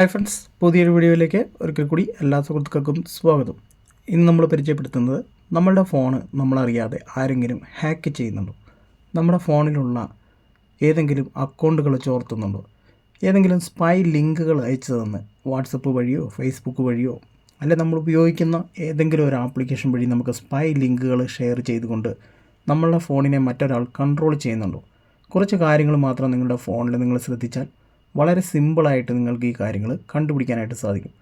Hi friends പുതിയൊരു വീഡിയോയിലേക്ക് ഒരിക്കൽ കൂടി എല്ലാ സുഹൃത്തുക്കൾക്കും സ്വാഗതം. ഇന്ന് നമ്മൾ പരിചയപ്പെടുത്തുന്നത് നമ്മളുടെ ഫോണ് നമ്മളറിയാതെ ആരെങ്കിലും ഹാക്ക് ചെയ്യുന്നുണ്ടോ? നമ്മുടെ ഫോണിലുള്ള ഏതെങ്കിലും അക്കൗണ്ടുകൾ ചോർത്തുന്നുണ്ടോ? ഏതെങ്കിലും സ്പൈ ലിങ്കുകൾ അയച്ചു തന്ന് വാട്സപ്പ് വഴിയോ ഫേസ്ബുക്ക് വഴിയോ അല്ലെ നമ്മൾ ഉപയോഗിക്കുന്ന ഏതെങ്കിലും ഒരു ആപ്ലിക്കേഷൻ വഴി നമുക്ക് സ്പൈ ലിങ്കുകൾ ഷെയർ ചെയ്തുകൊണ്ട് നമ്മളുടെ ഫോണിനെ മറ്റൊരാൾ കൺട്രോൾ ചെയ്യുന്നുണ്ടോ? കുറച്ച് കാര്യങ്ങൾ മാത്രം നിങ്ങളുടെ ഫോണിൽ നിങ്ങൾ ശ്രദ്ധിച്ചാൽ വളരെ സിമ്പിളായിട്ട് നിങ്ങൾക്ക് ഈ കാര്യങ്ങൾ കണ്ടുപിടിക്കാനായിട്ട് സാധിക്കും.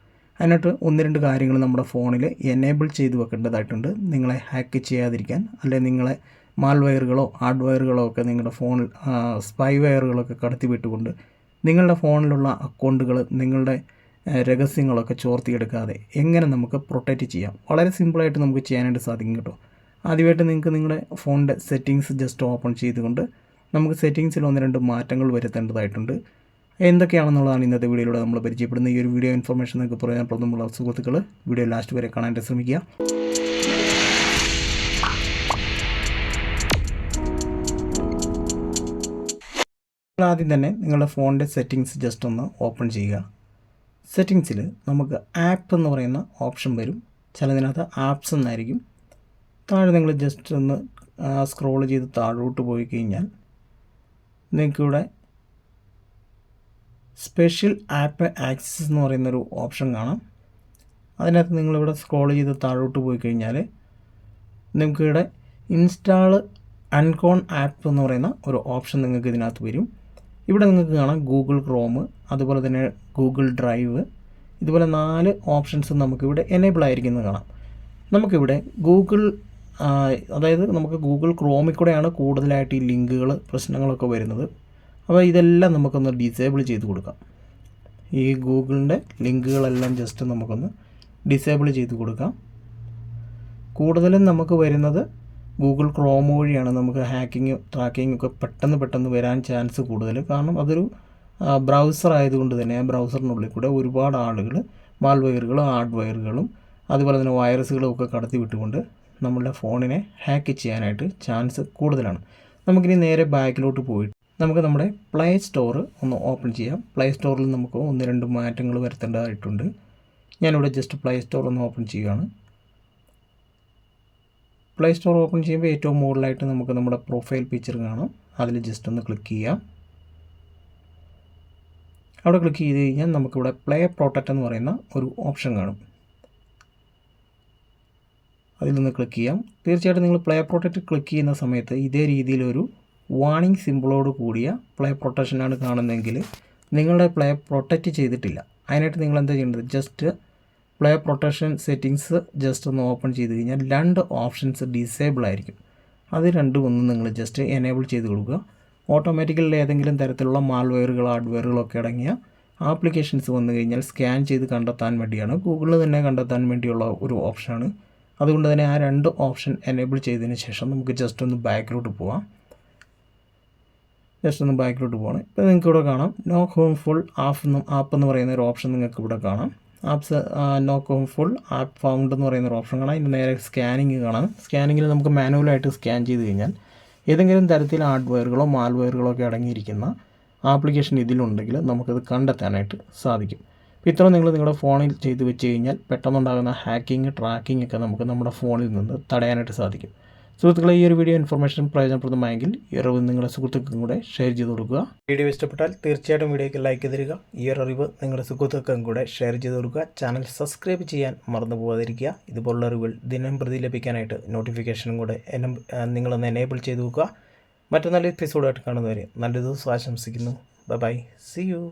അതിനായിട്ട് ഒന്ന് രണ്ട് കാര്യങ്ങൾ നമ്മുടെ ഫോണിൽ എനേബിൾ ചെയ്ത് വെക്കേണ്ടതായിട്ടുണ്ട്. നിങ്ങളെ ഹാക്ക് ചെയ്യാതിരിക്കാൻ അല്ലെങ്കിൽ നിങ്ങളെ മാൽവെയറുകളോ ഹാർഡ്വെയറുകളോ ഒക്കെ നിങ്ങളുടെ ഫോണിൽ സ്പൈ വയറുകളൊക്കെ കടത്തി വിട്ടുകൊണ്ട് നിങ്ങളുടെ ഫോണിലുള്ള അക്കൗണ്ടുകൾ നിങ്ങളുടെ രഹസ്യങ്ങളൊക്കെ ചോർത്തിയെടുക്കാതെ എങ്ങനെ നമുക്ക് പ്രൊട്ടക്റ്റ് ചെയ്യാം? വളരെ സിമ്പിളായിട്ട് നമുക്ക് ചെയ്യാനായിട്ട് സാധിക്കും കേട്ടോ. ആദ്യമായിട്ട് നിങ്ങൾക്ക് നിങ്ങളുടെ ഫോണിന്റെ സെറ്റിങ്സ് ജസ്റ്റ് ഓപ്പൺ ചെയ്തുകൊണ്ട് നമുക്ക് സെറ്റിങ്സിൽ ഒന്ന് രണ്ട് മാറ്റങ്ങൾ വരുത്തേണ്ടതായിട്ടുണ്ട്. എന്തൊക്കെയാണെന്നുള്ളതാണ് ഇന്നത്തെ വീഡിയോയിലൂടെ നമ്മൾ പരിചയപ്പെടുന്ന ഈ ഒരു വീഡിയോ ഇൻഫർമേഷൻ നിങ്ങൾക്ക് പ്രയോജനപ്രദമുള്ള സുഹൃത്തുക്കൾ വീഡിയോ ലാസ്റ്റ് വരെ കാണാൻ ശ്രമിക്കുക. ആദ്യം തന്നെ നിങ്ങളുടെ ഫോണിന്റെ സെറ്റിങ്സ് ജസ്റ്റ് ഒന്ന് ഓപ്പൺ ചെയ്യുക. സെറ്റിങ്സിൽ നമുക്ക് ആപ്പ് എന്ന് പറയുന്ന ഓപ്ഷൻ വരും. ചിലതിനകത്ത് ആപ്സ് എന്നായിരിക്കും. താഴെ നിങ്ങൾ ജസ്റ്റ് ഒന്ന് സ്ക്രോൾ ചെയ്ത് താഴോട്ട് പോയി കഴിഞ്ഞാൽ നിങ്ങൾക്കിവിടെ സ്പെഷ്യൽ ആപ്പ് ആക്സസ് എന്ന് പറയുന്നൊരു ഓപ്ഷൻ കാണാം. അതിനകത്ത് നിങ്ങളിവിടെ സ്ക്രോൾ ചെയ്ത് താഴോട്ട് പോയി കഴിഞ്ഞാൽ നിങ്ങൾക്കിവിടെ ഇൻസ്റ്റാൾ അൺകോൺ ആപ്പ് എന്ന് പറയുന്ന ഒരു ഓപ്ഷൻ നിങ്ങൾക്ക് ഇതിനകത്ത് വരും. ഇവിടെ നിങ്ങൾക്ക് കാണാം ഗൂഗിൾ ക്രോം അതുപോലെ തന്നെ ഗൂഗിൾ ഡ്രൈവ്. ഇതുപോലെ നാല് ഓപ്ഷൻസ് നമുക്കിവിടെ എനേബിൾ ആയിരിക്കുന്നത് കാണാം. നമുക്കിവിടെ ഗൂഗിൾ അതായത് നമുക്ക് ഗൂഗിൾ ക്രോമിൽ കൂടെയാണ് കൂടുതലായിട്ട് ഈ ലിങ്കുകൾ പ്രശ്നങ്ങളൊക്കെ വരുന്നത്. അപ്പോൾ ഇതെല്ലാം നമുക്കൊന്ന് ഡിസേബിൾ ചെയ്ത് കൊടുക്കാം. ഈ ഗൂഗിളിന്റെ ലിങ്കുകളെല്ലാം ജസ്റ്റ് നമുക്കൊന്ന് ഡിസേബിൾ ചെയ്ത് കൊടുക്കാം. കൂടുതലും നമുക്ക് വരുന്നത് ഗൂഗിൾ ക്രോം വഴിയാണ്. നമുക്ക് ഹാക്കിങ് ട്രാക്കിംഗ് ഒക്കെ പെട്ടെന്ന് പെട്ടെന്ന് വരാൻ ചാൻസ് കൂടുതൽ. കാരണം അതൊരു ബ്രൗസർ ആയതുകൊണ്ട് തന്നെ ആ ബ്രൗസറിനുള്ളിൽ കൂടെ ഒരുപാട് ആളുകൾ മാൽവയറുകളും ഹാർഡ്വെയറുകളും അതുപോലെ തന്നെ വൈറസുകളും ഒക്കെ കടത്തി വിട്ടുകൊണ്ട് നമ്മളുടെ ഫോണിനെ ഹാക്ക് ചെയ്യാനായിട്ട് ചാൻസ് കൂടുതലാണ്. നമുക്കിനി നേരെ ബാക്കിലോട്ട് പോയിട്ട് നമുക്ക് നമ്മുടെ പ്ലേ സ്റ്റോർ ഒന്ന് ഓപ്പൺ ചെയ്യാം. പ്ലേ സ്റ്റോറിൽ നമുക്ക് ഒന്ന് രണ്ട് മാറ്റങ്ങൾ വരുത്തേണ്ടതായിട്ടുണ്ട്. ഞാനിവിടെ ജസ്റ്റ് പ്ലേ സ്റ്റോർ ഒന്ന് ഓപ്പൺ ചെയ്യുകയാണ്. പ്ലേ സ്റ്റോർ ഓപ്പൺ ചെയ്യുമ്പോൾ ഏറ്റവും മുകളിലായിട്ട് നമുക്ക് നമ്മുടെ പ്രൊഫൈൽ പിക്ചർ കാണാം. അതിൽ ജസ്റ്റ് ഒന്ന് ക്ലിക്ക് ചെയ്യാം. അവിടെ ക്ലിക്ക് ചെയ്ത് കഴിഞ്ഞാൽ നമുക്കിവിടെ പ്ലേ പ്രോട്ടക്റ്റ് എന്ന് പറയുന്ന ഒരു ഓപ്ഷൻ കാണും. അതിൽ നിന്ന് ക്ലിക്ക് ചെയ്യാം. തീർച്ചയായിട്ടും നിങ്ങൾ പ്ലേ പ്രോട്ടക്റ്റ് ക്ലിക്ക് ചെയ്യുന്ന സമയത്ത് ഇതേ രീതിയിലൊരു വാണിംഗ് സിമ്പിളോട് കൂടിയ പ്ലേ പ്രൊട്ടക്ഷനാണ് കാണുന്നതെങ്കിൽ നിങ്ങളുടെ പ്ലേ പ്രൊട്ടക്റ്റ് ചെയ്തിട്ടില്ല. അതിനായിട്ട് നിങ്ങൾ എന്താ ചെയ്യേണ്ടത്? Just play protection settings just ഒന്ന് ഓപ്പൺ ചെയ്ത് കഴിഞ്ഞാൽ രണ്ട് ഓപ്ഷൻസ് ഡിസേബിൾ ആയിരിക്കും. അത് രണ്ടും ഒന്ന് നിങ്ങൾ ജസ്റ്റ് എനേബിൾ ചെയ്ത് കൊടുക്കുക. ഓട്ടോമാറ്റിക്കലി ഏതെങ്കിലും തരത്തിലുള്ള മാൽവെയറുകൾ ഹാർഡ്വെയറുകളൊക്കെ അടങ്ങിയ ആപ്ലിക്കേഷൻസ് വന്നു കഴിഞ്ഞാൽ സ്കാൻ ചെയ്ത് കണ്ടെത്താൻ വേണ്ടിയാണ്. ഗൂഗിളിൽ തന്നെ കണ്ടെത്താൻ വേണ്ടിയുള്ള ഒരു ഓപ്ഷനാണ് അതുകൊണ്ട് തന്നെ ആ രണ്ട് ഓപ്ഷൻ എനേബിൾ ചെയ്തതിന് ശേഷം നമുക്ക് ജസ്റ്റ് ഒന്ന് ബാക്കിലോട്ട് പോവാം. ജസ്റ്റ് ഒന്ന് ബാക്കിലോട്ട് പോകണം. ഇപ്പോൾ നിങ്ങൾക്ക് ഇവിടെ കാണാം. നോ ഹോം ഫുൾ ആപ്പ് എന്ന് ആപ്പ് എന്ന് പറയുന്ന ഒരു ഓപ്ഷൻ നിങ്ങൾക്ക് ഇവിടെ കാണാം apps no home full app found എന്ന് പറയുന്ന ഒരു ഓപ്ഷൻ കാണാം. അതിന്റെ നേരെ സ്കാനിങ് കാണാം. സ്കാനിങ്ങിൽ നമുക്ക് മാനുവലായിട്ട് സ്കാൻ ചെയ്ത് കഴിഞ്ഞാൽ ഏതെങ്കിലും തരത്തിൽ ഹാർഡ്വെയറുകളോ മാൽവെയറുകളോ ഒക്കെ അടങ്ങിയിരിക്കുന്ന ആപ്ലിക്കേഷൻ ഇതിലുണ്ടെങ്കിൽ നമുക്കത് കണ്ടെത്താനായിട്ട് സാധിക്കും. ഇത്ര നിങ്ങൾ നിങ്ങളുടെ ഫോണിൽ ചെയ്ത് വെച്ച് കഴിഞ്ഞാൽ പെട്ടെന്നുണ്ടാകുന്ന ഹാക്കിംഗ് ട്രാക്കിംഗ് ഒക്കെ നമുക്ക് നമ്മുടെ ഫോണിൽ നിന്ന് തടയാനായിട്ട് സാധിക്കും. സുഹൃത്തുക്കളെ ഈ ഒരു വീഡിയോ ഇൻഫർമേഷൻ പ്രയോജനപ്രദമായെങ്കിൽ ഈ അറിവ് നിങ്ങളുടെ സുഹൃത്തുക്കൾക്കും കൂടെ ഷെയർ ചെയ്ത് കൊടുക്കുക. വീഡിയോ ഇഷ്ടപ്പെട്ടാൽ തീർച്ചയായിട്ടും വീഡിയോയ്ക്ക് ലൈക്ക് തരിക. ഈ ഒരു അറിവ് നിങ്ങളുടെ സുഹൃത്തുക്കൾക്കും കൂടെ ഷെയർ ചെയ്ത് കൊടുക്കുക. ചാനൽ സബ്സ്ക്രൈബ് ചെയ്യാൻ മറന്നു പോകാതിരിക്കുക. ഇതുപോലുള്ള അറിവുകൾ ദിനം പ്രതി ലഭിക്കാനായിട്ട് നോട്ടിഫിക്കേഷനും കൂടെ നിങ്ങളൊന്ന് എനേബിൾ ചെയ്ത് വെക്കുക മറ്റു നല്ല എപ്പിസോഡായിട്ട് കാണുന്നവരെ നല്ല ദിവസം ആശംസിക്കുന്നു. Bye bye C U